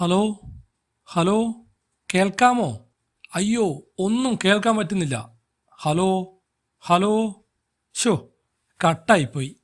Hello hello കേൾക്കാമോ? അയ്യോ ഒന്നും കേൾക്കാൻ പറ്റുന്നില്ല. Hello hello. ഷോ കട്ടായിപ്പോയി.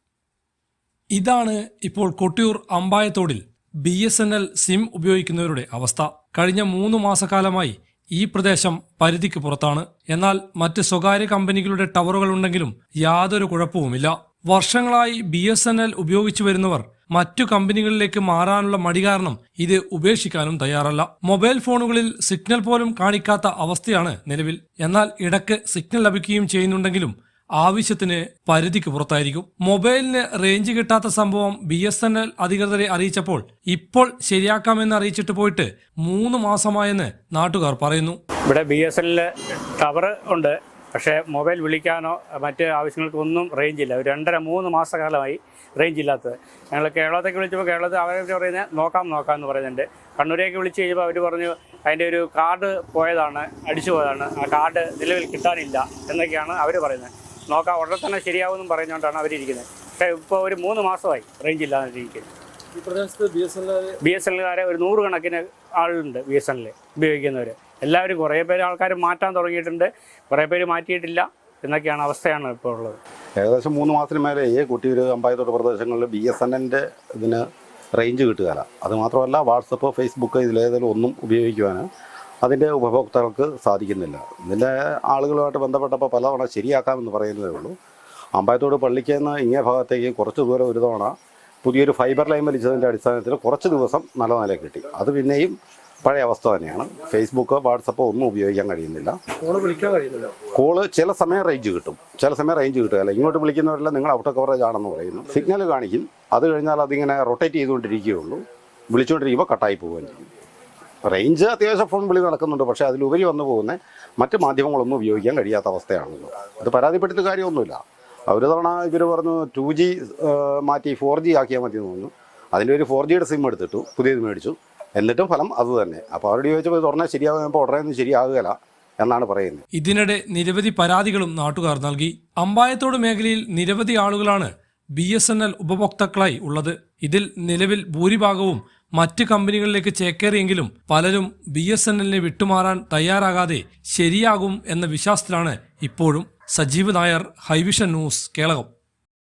ഇതാണ് ഇപ്പോൾ Kottiyoor അമ്പായത്തോടിൽ B S N L SIM ഉപയോഗിക്കുന്നവരുടെ അവസ്ഥ. കഴിഞ്ഞ മൂന്ന് മാസക്കാലമായി ഈ പ്രദേശം പരിധിക്ക് പുറത്താണ്. എന്നാൽ മറ്റ് സ്വകാര്യ കമ്പനികളുടെ ടവറുകൾ ഉണ്ടെങ്കിലും യാതൊരു കുഴപ്പവുമില്ല. വർഷങ്ങളായി ബി എസ് എൻ എൽ ഉപയോഗിച്ചു വരുന്നവർ മറ്റു കമ്പനികളിലേക്ക് മാറാനുള്ള മടി കാരണം ഇത് ഉപേക്ഷിക്കാനും തയ്യാറല്ല. മൊബൈൽ ഫോണുകളിൽ സിഗ്നൽ പോലും കാണിക്കാത്ത അവസ്ഥയാണ് നിലവിൽ. എന്നാൽ ഇടയ്ക്ക് സിഗ്നൽ ലഭിക്കുകയും ചെയ്യുന്നുണ്ടെങ്കിലും ആവശ്യത്തിന് പരിധിക്ക് പുറത്തായിരിക്കും. മൊബൈലിന് റേഞ്ച് കിട്ടാത്ത സംഭവം ബി എസ് എൻ എൽ അധികൃതരെ അറിയിച്ചപ്പോൾ ഇപ്പോൾ ശരിയാക്കാമെന്ന് അറിയിച്ചിട്ട് പോയിട്ട് മൂന്ന് മാസമായെന്ന് നാട്ടുകാർ പറയുന്നു. ഇവിടെ ബി എസ് എല്ലിൽ ടവർ ഉണ്ട്. പക്ഷേ മൊബൈൽ വിളിക്കാനോ മറ്റ് ആവശ്യങ്ങൾക്കൊന്നും റേഞ്ച് ഇല്ല. ഒരു രണ്ടര മൂന്ന് മാസക്കാലമായി റേഞ്ച് ഇല്ലാത്തത്. ഞങ്ങൾ കേരളത്തേക്ക് വിളിച്ചപ്പോൾ കേരളത്തിൽ അവരെ പറയുന്നത് നോക്കാം നോക്കാം എന്ന് പറയുന്നുണ്ട്. കണ്ണൂരേക്ക് വിളിച്ച് കഴിഞ്ഞപ്പോൾ അവർ പറഞ്ഞു അതിന്റെ ഒരു കാർഡ് പോയതാണ് അടിച്ചു പോയതാണ്. ആ കാർഡ് നിലവിൽ കിട്ടാനില്ല എന്നൊക്കെയാണ് അവർ പറയുന്നത്. നോക്കാം ഉടനെ തന്നെ ശരിയാവുമെന്നും പറഞ്ഞുകൊണ്ടാണ് അവരിയ്ക്കുന്നത് പക്ഷേ ഇപ്പോൾ ഒരു മൂന്ന് മാസമായി റേഞ്ച് ഇല്ലാതിരിക്കുന്നത് ഈ പ്രദേശത്ത് B S N L B S N എല്ലുകാരെ ഒരു നൂറുകണക്കിന് ആളുണ്ട് ബി എസ് എൻ എൽ ഉപയോഗിക്കുന്നവർ എല്ലാവരും കുറേ പേര് ആൾക്കാർ മാറ്റാൻ തുടങ്ങിയിട്ടുണ്ട്. കുറേ പേര് മാറ്റിയിട്ടില്ല എന്നൊക്കെയാണ് അവസ്ഥയാണ് ഇപ്പോൾ ഉള്ളത്. ഏകദേശം മൂന്ന് മാസത്തിന് മേലെ ഈ കുട്ടിയൂർ അമ്പായത്തോട്ട് പ്രദേശങ്ങളിൽ ബി എസ് എൻ എന്റെ ഇതിന് റേഞ്ച് കിട്ടുകയില്ല. അതുമാത്രമല്ല വാട്സപ്പ് ഫേസ്ബുക്ക് ഇതിലേതെങ്കിലും ഒന്നും ഉപയോഗിക്കുവാൻ അതിന്റെ ഉപഭോക്താക്കൾക്ക് സാധിക്കുന്നില്ല. ഇതിന്റെ ആളുകളുമായിട്ട് ബന്ധപ്പെട്ടപ്പോൾ പലതവണ ശരിയാക്കാമെന്ന് പറയുന്നതേ ഉള്ളൂ. അമ്പായത്തോട് പള്ളിക്ക് നിന്ന് ഇങ്ങേ ഭാഗത്തേക്ക് കുറച്ച് ദൂരം ഒരു തവണ പുതിയൊരു ഫൈബർ ലൈൻ വലിച്ചതിന്റെ അടിസ്ഥാനത്തിൽ കുറച്ച് ദിവസം നല്ല നില കിട്ടി. അത് പിന്നെയും പഴയ അവസ്ഥ തന്നെയാണ്. ഫേസ്ബുക്കോ വാട്സപ്പ് ഒന്നും ഉപയോഗിക്കാൻ കഴിയുന്നില്ല. ഫോണ് വിളിക്കാൻ കഴിയുന്നില്ല. കോൾ ചില സമയം റേഞ്ച് കിട്ടും. ചില സമയം റേഞ്ച് കിട്ടുകയല്ല ഇങ്ങോട്ട് വിളിക്കുന്നവരെല്ലാം നിങ്ങൾ ഔട്ട് ഓഫ് കവറേജ് ആണെന്ന് പറയുന്നു. സിഗ്നൽ കാണിക്കും. അത് കഴിഞ്ഞാൽ അതിങ്ങനെ റൊട്ടേറ്റ് ചെയ്തുകൊണ്ടിരിക്കുകയുള്ളൂ. വിളിച്ചുകൊണ്ടിരിക്കുമ്പോൾ കട്ടായി പോവുകയും ചെയ്യും. റേഞ്ച് അത്യാവശ്യം ഫോൺ വിളി നടക്കുന്നുണ്ട്. പക്ഷേ അതിലുപരി വന്നു പോകുന്ന മറ്റ് മാധ്യമങ്ങളൊന്നും ഉപയോഗിക്കാൻ കഴിയാത്ത അവസ്ഥയാണല്ലോ. അത് പരാതിപ്പെടുത്തുന്ന കാര്യമൊന്നുമില്ല. ഒരു തവണ ഇവർ പറഞ്ഞു ടു ജി മാറ്റി ഫോർ ജി ആക്കിയാൽ മതി എന്ന് തോന്നുന്നു. അതിന്റെ ഒരു ഫോർ ജിയുടെ സിം എടുത്തിട്ടു. പുതിയത് മേടിച്ചു. എന്നിട്ടും ഫലം അത് തന്നെ. അപ്പോൾ അവരോട് ചോദിച്ചപ്പോൾ ഇത് ഉടനെ ശരിയാകുമ്പോൾ ഉടനെ ഒന്നും ശരിയാകുകയില്ല എന്നാണ് പറയുന്നത്. ഇതിനിടെ നിരവധി പരാതികളും നാട്ടുകാർ നൽകി. അമ്പായത്തോട് മേഖലയിൽ നിരവധി ആളുകളാണ് ബി എസ് എൻ എൽ ഉപഭോക്താക്കളായി ഉള്ളത്. ഇതിൽ നിലവിൽ ഭൂരിഭാഗവും മറ്റ് കമ്പനികളിലേക്ക് ചേക്കേറിയെങ്കിലും പലരും ബി എസ് എൻ എല്ലിനെ വിട്ടുമാറാൻ തയ്യാറാകാതെ ശരിയാകും എന്ന വിശ്വാസത്തിലാണ് ഇപ്പോഴും Sajeev Nair Hi Vision news Kelakam.